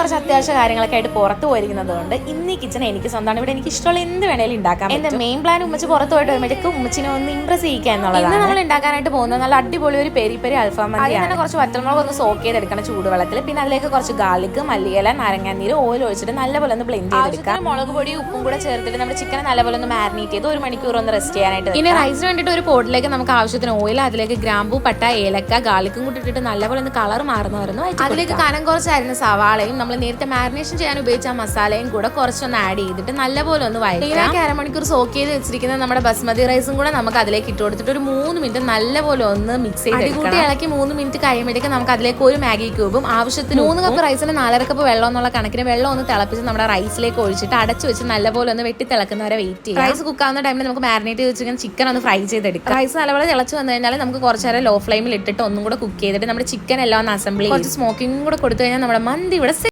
കുറച്ച് അത്യാവശ്യ കാര്യങ്ങളൊക്കെ ആയിട്ട് പുറത്ത് പോയിരിക്കുന്നത് കൊണ്ട് ഇന്ന് ഈ കിച്ചൺ എനിക്ക് സ്വന്തമാണ്. ഇവിടെ എനിക്ക് ഇഷ്ടമുള്ള എന്ത് വേണേലും ഉണ്ടാക്കാം എന്റെ മെയിൻ പ്ലാൻ ഉമ്മച്ച് പുറത്ത് പോയിട്ട് വരുമ്പോഴേക്കും ഉമ്മച്ചിനെ ഒന്ന് ഇംപ്രസ് ചെയ്യിക്കുക എന്നുള്ളതാണ്. ഇന്ന് നമ്മൾ ഉണ്ടാക്കാനായിട്ട് പോകുന്നത് നല്ല അടിപൊളി ഒരു പെരി പെരി അൽഫാം മതി തന്നെ കുറച്ച് വറ്റൽമുളക് ഒന്ന് സോക്ക് ചെയ്തെടുക്കണം ചൂടുവെള്ളത്തിൽ. പിന്നെ അതിലേക്ക് കുറച്ച് ഗാർലിക് മല്ലിയില നാരങ്ങാനീര് ഓയിൽ ഒഴിച്ചിട്ട് നല്ലപോലെ ഒന്ന് ബ്ലെൻഡ് ചെയ്തെടുക്കാം. മുളക് പൊടി ഉപ്പും കൂടെ ചേർത്തിട്ട് നമ്മുടെ ചിക്കൻ നല്ലപോലെ ഒന്ന് മാരിനേറ്റ് ചെയ്ത് ഒരു മണിക്കൂർ ഒന്ന് റെസ്റ്റ് ചെയ്യാനായിട്ട് ഇനി റൈസിന് വേണ്ടിയിട്ട് ഒരു പോട്ടിലേക്ക് നമുക്ക് ആവശ്യത്തിന് ഓയിൽ അതിലേക്ക് ഗ്രാമ്പു പട്ട ഏലക്ക ഗാർലിക്കും കൂടി ഇട്ടിട്ട് നല്ലപോലെ ഒന്ന് കളർ മാറുന്ന അതിലേക്ക് കനം കുറച്ചായിരുന്നു സവാളയും നമ്മൾ നേരത്തെ മാരിനേഷൻ ചെയ്യാൻ ഉപയോഗിച്ച മസാലയും കൂടെ കുറച്ചൊന്ന് ആഡ് ചെയ്തിട്ട് നല്ലപോലെ ഒന്ന് വഴറ്റാം. അരമണിക്കൂർ സോക്ക് ചെയ്ത് വെച്ചിരിക്കുന്ന നമ്മുടെ ബസ്മതി റൈസും കൂടെ നമുക്ക് അതിലേക്ക് ഇട്ട് കൊടുത്തിട്ട് ഒരു മൂന്ന് മിനിറ്റ് നല്ലപോലെ ഒന്ന് മിക്സ് ചെയ്ത് കൂട്ടി ഇളക്കി മൂന്ന് മിനിറ്റ് കഴിയുമ്പോഴേക്കും നമുക്ക് അതിലേക്ക് ഒരു മാഗി ക്യൂബും ആവശ്യത്തിന് മൂന്ന് കപ്പ് റൈസിന് നാലര കപ്പ് വെള്ളം എന്നുള്ള കണക്കിന് വെള്ളം ഒന്ന് തിളപ്പിച്ച് നമ്മുടെ റൈസിലേക്ക് ഒഴിച്ചിട്ട് അടച്ചു വെച്ച് നല്ലപോലെ ഒന്ന് വെട്ടി തിളക്കുന്നവരെ വെയിറ്റ് ചെയ്യും. റൈസ് കുക്കാവുന്ന ടൈമിൽ നമുക്ക് മാരിനേറ്റ് ചെയ്ത് വെച്ചിരിക്കുന്ന ചിക്കൻ ഒന്ന് ഫ്രൈ ചെയ്തെടുക്കാം. റൈസ് നല്ലപോലെ തിളച്ച് വന്നു കഴിഞ്ഞാൽ നമുക്ക് കുറച്ച് നേരം ലോ ഫ്ലെയിമിൽ ഇട്ടിട്ട് ഒന്നും കൂടെ കുക്ക് ചെയ്തിട്ട് നമ്മുടെ ചിക്കൻ എല്ലാം ഒന്ന് അസംബിൾ കുറച്ച് സ്മോക്കിംഗ് കൂടെ കൊടുത്തു കഴിഞ്ഞാൽ നമ്മുടെ മന്തി ഇവിടെ